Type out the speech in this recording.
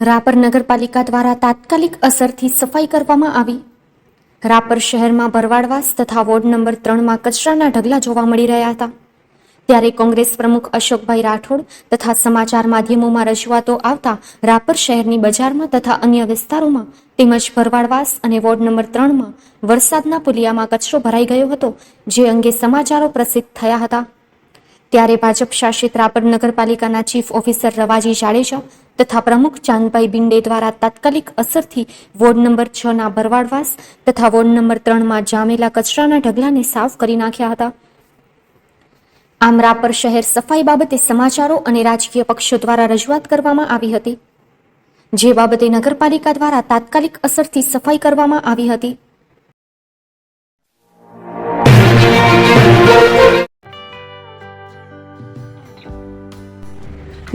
રાપર નગરપાલિકા દ્વારા તાત્કાલિક અસરથી સફાઈ કરવામાં આવી. રાપર શહેરમાં ભરવાડવાસ તથા વોર્ડ નંબર ત્રણમાં કચરાના ઢગલા જોવા મળી રહ્યા હતા. ત્યારે કોંગ્રેસ પ્રમુખ અશોકભાઈ રાઠોડ તથા સમાચાર માધ્યમોમાં રજૂઆતો આવતા રાપર શહેરની બજારમાં તથા અન્ય વિસ્તારોમાં તેમજ ભરવાડવાસ અને વોર્ડ નંબર ત્રણમાં વરસાદના પુલિયામાં કચરો ભરાઈ ગયો હતો, જે અંગે સમાચારો પ્રસિદ્ધ થયા હતા. ત્યારે ભાજપ શાસિત રાપર નગરપાલિકાના ચીફ ઓફિસર રવાજી જાડેજા તથા પ્રમુખ ચાંદભાઈ બિંડે દ્વારા તાત્કાલિક અસરથી વોર્ડ નંબર છ ના ભરવાડવાસ તથા વોર્ડ નંબર ત્રણમાં જામેલા કચરાના ઢગલાને સાફ કરી નાખ્યા હતા. આમ રાપર શહેર સફાઈ બાબતે સમાચારો અને રાજકીય પક્ષો દ્વારા રજૂઆત કરવામાં આવી હતી. જે બાબતે નગરપાલિકા દ્વારા તાત્કાલિક અસરથી સફાઈ કરવામાં આવી હતી.